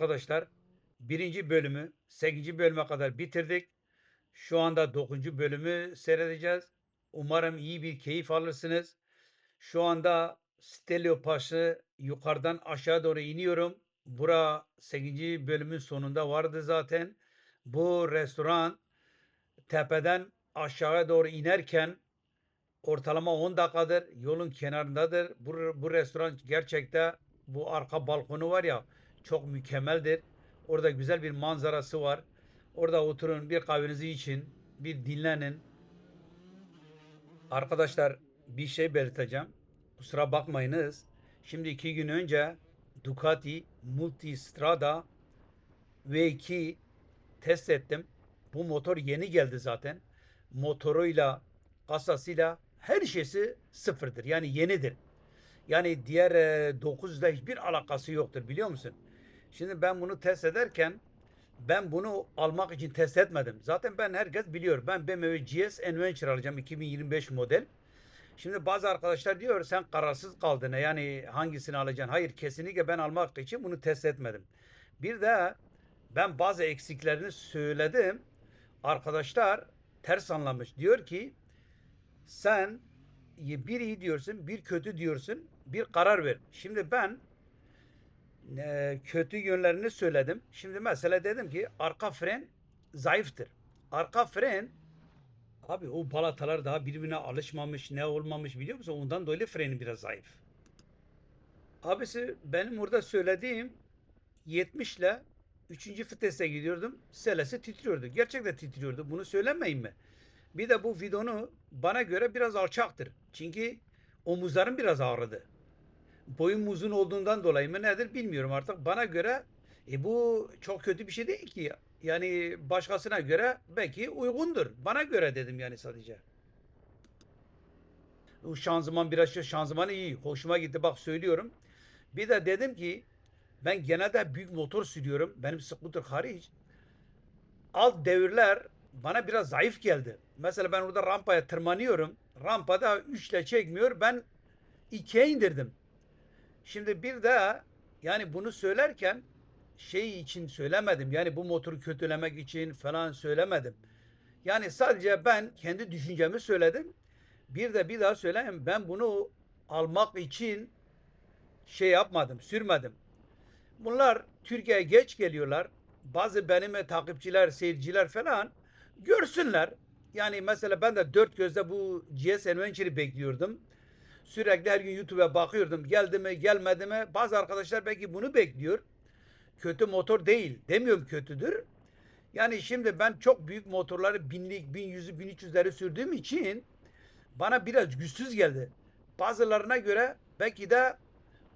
arkadaşlar birinci bölümü 8. bölüme kadar bitirdik. Şu anda 9. bölümü seyredeceğiz. Umarım iyi bir keyif alırsınız. Şu anda Stelio Paş'ı yukarıdan aşağı doğru iniyorum. Bura 8. bölümün sonunda vardı zaten. Bu restoran tepeden aşağıya doğru inerken ortalama 10 dakikadır yolun kenarındadır. Bu, bu restoran gerçekten bu arka balkonu var ya çok mükemmeldir. Orada güzel bir manzarası var. Orada oturun bir kahvenizi için bir dinlenin. Arkadaşlar bir şey belirteceğim. Kusura bakmayınız. Şimdi iki gün önce Ducati Multistrada V2 test ettim. Bu motor yeni geldi zaten. Motoruyla, kasasıyla her şeysi sıfırdır. Yani yenidir. Yani diğer e, 9'da hiçbir alakası yoktur biliyor musun? Şimdi ben bunu test ederken ben bunu almak için test etmedim. Zaten ben herkes biliyor. Ben BMW GS Adventure alacağım 2025 model. Şimdi bazı arkadaşlar diyor sen kararsız kaldın. Yani hangisini alacaksın? Hayır kesinlikle ben almak için bunu test etmedim. Bir de ben bazı eksiklerini söyledim. Arkadaşlar ters anlamış. Diyor ki sen bir iyi diyorsun, bir kötü diyorsun, bir karar ver. Şimdi ben e, kötü yönlerini söyledim. Şimdi mesela dedim ki arka fren zayıftır. Arka fren abi o balatalar daha birbirine alışmamış, ne olmamış biliyor musun? Ondan dolayı freni biraz zayıf. Abisi benim orada söylediğim 70 ile 3. vitese gidiyordum. Selesi titriyordu. Gerçekten titriyordu. Bunu söylemeyin mi? Bir de bu vidonu bana göre biraz alçaktır. Çünkü omuzlarım biraz ağrıdı. Boyum uzun olduğundan dolayı mı nedir bilmiyorum artık. Bana göre e bu çok kötü bir şey değil ki. Yani başkasına göre belki uygundur. Bana göre dedim yani sadece. Bu şanzıman biraz şey şanzıman iyi. Hoşuma gitti bak söylüyorum. Bir de dedim ki ben genelde büyük motor sürüyorum. Benim scooter hariç. Alt devirler bana biraz zayıf geldi. Mesela ben orada rampaya tırmanıyorum. Rampada 3 ile çekmiyor. Ben 2'ye indirdim. Şimdi bir de yani bunu söylerken şey için söylemedim. Yani bu motoru kötülemek için falan söylemedim. Yani sadece ben kendi düşüncemi söyledim. Bir de bir daha söyleyeyim. Ben bunu almak için şey yapmadım, sürmedim. Bunlar Türkiye'ye geç geliyorlar. Bazı benim takipçiler, seyirciler falan görsünler. Yani mesela ben de dört gözle bu GS Adventure'ı bekliyordum. Sürekli her gün YouTube'a bakıyordum. Geldi mi, gelmedi mi? Bazı arkadaşlar belki bunu bekliyor. Kötü motor değil. Demiyorum kötüdür. Yani şimdi ben çok büyük motorları binlik, bin yüzü, bin üç yüzleri sürdüğüm için bana biraz güçsüz geldi. Bazılarına göre belki de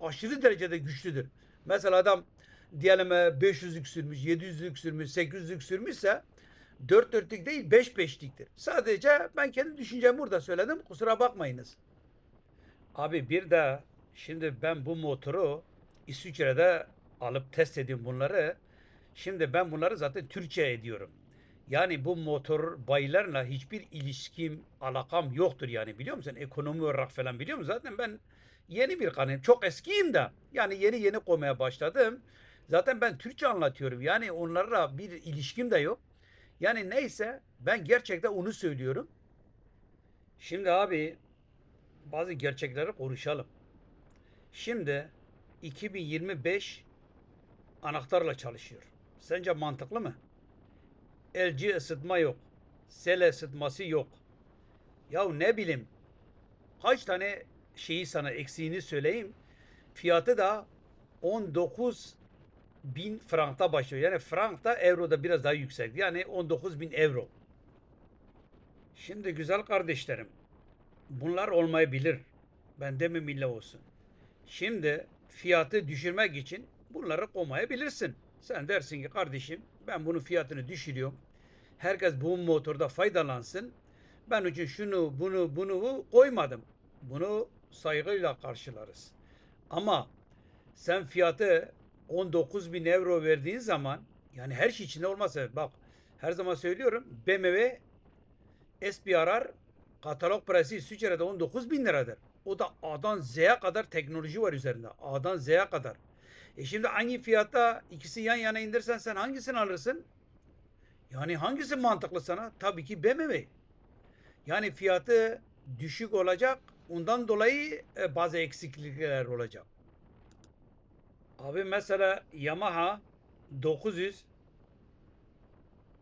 aşırı derecede güçlüdür. Mesela adam diyelim 500'lük sürmüş, 700'lük sürmüş, 800'lük sürmüşse 4 dörtlük değil 5 beşliktir. Sadece ben kendi düşüncemi burada söyledim. Kusura bakmayınız. Abi bir de şimdi ben bu motoru İsviçre'de alıp test ediyorum bunları. Şimdi ben bunları zaten Türkçe ediyorum. Yani bu motor bayilerle hiçbir ilişkim, alakam yoktur yani biliyor musun? Ekonomi olarak falan biliyor musun? Zaten ben yeni bir kanım. Çok eskiyim de. Yani yeni yeni koymaya başladım. Zaten ben Türkçe anlatıyorum. Yani onlarla bir ilişkim de yok. Yani neyse ben gerçekten onu söylüyorum. Şimdi abi bazı gerçekleri konuşalım. Şimdi 2025 anahtarla çalışıyor. Sence mantıklı mı? LG ısıtma yok. Sele ısıtması yok. Ya ne bileyim kaç tane şeyi sana eksiğini söyleyeyim. Fiyatı da 19 bin frankta başlıyor. Yani frankta euroda biraz daha yüksek. Yani 19 bin euro. Şimdi güzel kardeşlerim bunlar olmayabilir. Ben de mi mille olsun. Şimdi fiyatı düşürmek için bunları koymayabilirsin. Sen dersin ki kardeşim ben bunun fiyatını düşürüyorum. Herkes bu motorda faydalansın. Ben için şunu bunu bunu koymadım. Bunu saygıyla karşılarız. Ama sen fiyatı 19 bin euro verdiğin zaman yani her şey içinde olmazsa bak her zaman söylüyorum BMW SPRR katalog parası İsviçre'de 19 bin liradır. O da A'dan Z'ye kadar teknoloji var üzerinde. A'dan Z'ye kadar. E şimdi aynı fiyata ikisi yan yana indirsen sen hangisini alırsın? Yani hangisi mantıklı sana? Tabii ki BMW. Yani fiyatı düşük olacak. Ondan dolayı e, bazı eksiklikler olacak. Abi mesela Yamaha 900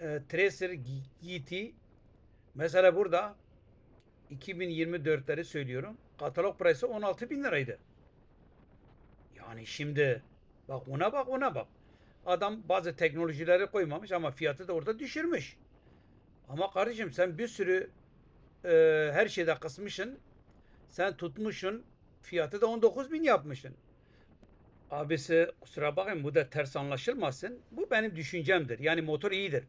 e, Tracer GT mesela burada 2024'leri söylüyorum. Katalog parası 16 bin liraydı. Yani şimdi bak ona bak ona bak. Adam bazı teknolojileri koymamış ama fiyatı da orada düşürmüş. Ama kardeşim sen bir sürü e, her şeyde kısmışsın. Sen tutmuşsun. Fiyatı da 19 bin yapmışsın. Abisi kusura bakmayın bu da ters anlaşılmasın. Bu benim düşüncemdir. Yani motor iyidir.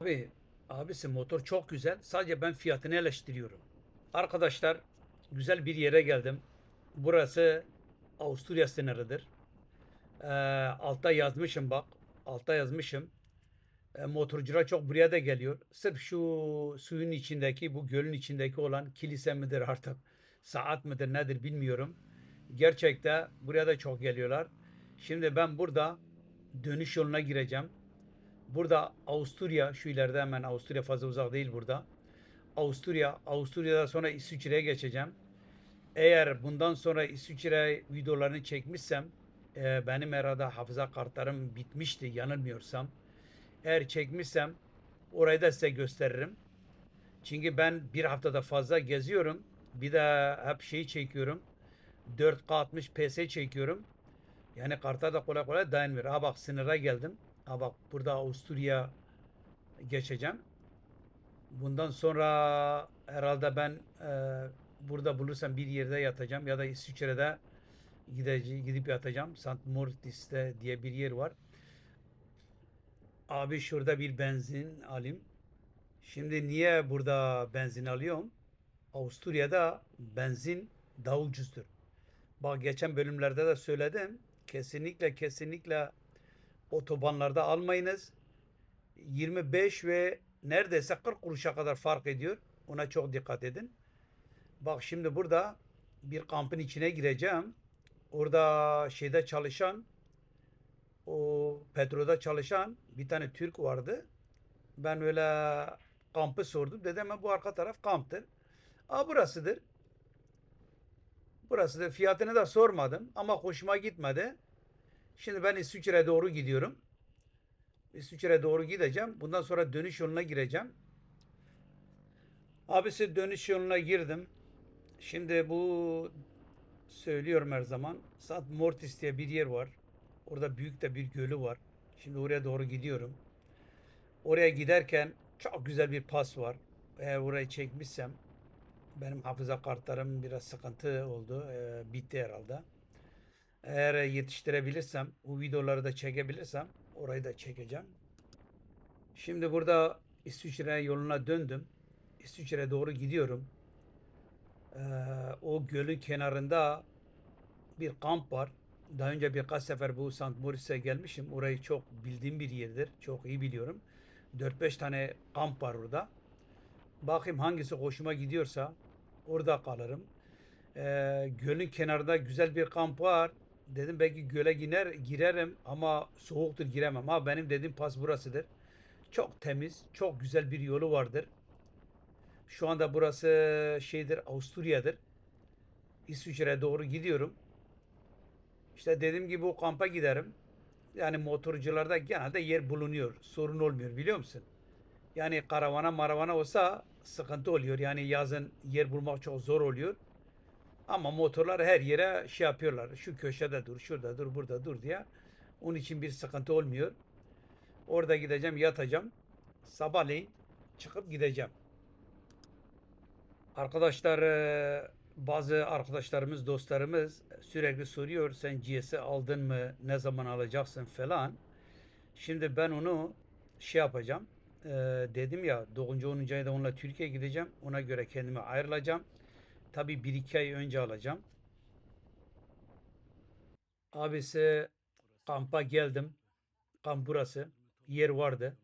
Abi, abisi motor çok güzel. Sadece ben fiyatını eleştiriyorum. Arkadaşlar güzel bir yere geldim. Burası Avusturya sınırıdır. Ee, altta yazmışım bak. Altta yazmışım. E, motorcular çok buraya da geliyor. Sırf şu suyun içindeki, bu gölün içindeki olan kilise midir artık, saat midir nedir bilmiyorum. Gerçekte buraya da çok geliyorlar. Şimdi ben burada dönüş yoluna gireceğim. Burada Avusturya, şu ileride hemen Avusturya fazla uzak değil burada. Avusturya, Avusturya'dan sonra İsviçre'ye geçeceğim. Eğer bundan sonra İsviçre videolarını çekmişsem, e, benim herhalde hafıza kartlarım bitmişti yanılmıyorsam. Eğer çekmişsem orayı da size gösteririm. Çünkü ben bir haftada fazla geziyorum. Bir de hep şeyi çekiyorum. 4K 60 PS çekiyorum. Yani karta da kolay kolay dayanmıyor. Ha bak sınıra geldim. Ha bak burada Avusturya geçeceğim. Bundan sonra herhalde ben e, burada bulursam bir yerde yatacağım ya da İsviçre'de gidece- gidip yatacağım. St. Moritz diye bir yer var. Abi şurada bir benzin alayım. Şimdi niye burada benzin alıyorum? Avusturya'da benzin daha ucuzdur. Bak geçen bölümlerde de söyledim. Kesinlikle kesinlikle otobanlarda almayınız. 25 ve neredeyse 40 kuruşa kadar fark ediyor. Ona çok dikkat edin. Bak şimdi burada bir kampın içine gireceğim. Orada şeyde çalışan o petroda çalışan bir tane Türk vardı. Ben öyle kampı sordum. Dedim "Ha, bu arka taraf kamptır. Aa burasıdır. Burasıdır. Fiyatını da sormadım ama hoşuma gitmedi. Şimdi ben İsviçre'ye doğru gidiyorum. İsviçre'ye doğru gideceğim. Bundan sonra dönüş yoluna gireceğim. Abisi dönüş yoluna girdim. Şimdi bu söylüyorum her zaman. St. Mortis diye bir yer var. Orada büyük de bir gölü var. Şimdi oraya doğru gidiyorum. Oraya giderken çok güzel bir pas var. Eğer orayı çekmişsem benim hafıza kartlarım biraz sıkıntı oldu. Ee, bitti herhalde. Eğer yetiştirebilirsem, bu videoları da çekebilirsem orayı da çekeceğim. Şimdi burada İsviçre yoluna döndüm. İsviçre'ye doğru gidiyorum. Ee, o gölün kenarında bir kamp var. Daha önce birkaç sefer bu St. Moritz'e gelmişim. Orayı çok bildiğim bir yerdir. Çok iyi biliyorum. 4-5 tane kamp var orada. Bakayım hangisi hoşuma gidiyorsa orada kalırım. Ee, gölün kenarında güzel bir kamp var. Dedim belki göle girer, girerim ama soğuktur giremem. Ha benim dediğim pas burasıdır. Çok temiz, çok güzel bir yolu vardır. Şu anda burası şeydir, Avusturya'dır. İsviçre'ye doğru gidiyorum. İşte dediğim gibi o kampa giderim. Yani motorcularda genelde yer bulunuyor. Sorun olmuyor biliyor musun? Yani karavana maravana olsa sıkıntı oluyor. Yani yazın yer bulmak çok zor oluyor. Ama motorlar her yere şey yapıyorlar. Şu köşede dur, şurada dur, burada dur diye. Onun için bir sıkıntı olmuyor. Orada gideceğim, yatacağım. Sabahleyin çıkıp gideceğim. Arkadaşlar eee, bazı arkadaşlarımız, dostlarımız sürekli soruyor sen GS'i aldın mı, ne zaman alacaksın falan. Şimdi ben onu şey yapacağım. Eee, dedim ya 9. 10. ayda onunla Türkiye'ye gideceğim. Ona göre kendimi ayrılacağım. Tabii 1-2 ay önce alacağım. Abisi kampa geldim. Kamp burası. Yer vardı.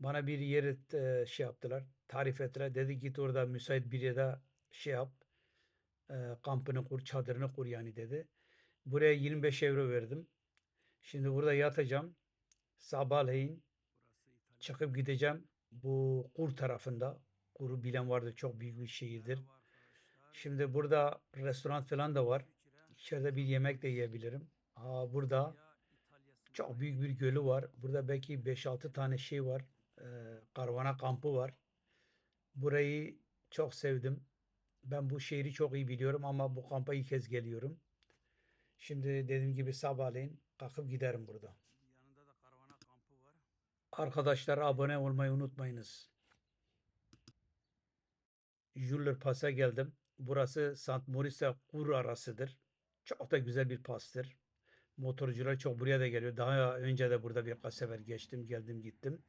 Bana bir yeri e, şey yaptılar. Tarif ettiler. Dedi git orada müsait bir yerde şey yap. E, kampını kur, çadırını kur yani dedi. Buraya 25 euro verdim. Şimdi burada yatacağım. Sabahleyin çıkıp gideceğim bu Kur tarafında. Kur'u bilen vardır. Çok büyük bir şehirdir. Şimdi burada restoran falan da var. İçeride bir yemek de yiyebilirim. Aa, burada çok büyük bir gölü var. Burada belki 5-6 tane şey var. Ee, karavana kampı var. Burayı çok sevdim. Ben bu şehri çok iyi biliyorum ama bu kampa ilk kez geliyorum. Şimdi dediğim gibi sabahleyin kalkıp giderim burada. Arkadaşlar abone olmayı unutmayınız. Juller Pass'a geldim. Burası St. Moritz Kur arasıdır. Çok da güzel bir pastır. Motorcular çok buraya da geliyor. Daha önce de burada birkaç sefer geçtim, geldim, gittim.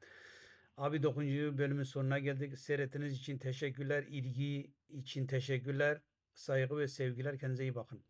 Abi 9. bölümün sonuna geldik. Seyrettiğiniz için teşekkürler. İlgi için teşekkürler. Saygı ve sevgiler. Kendinize iyi bakın.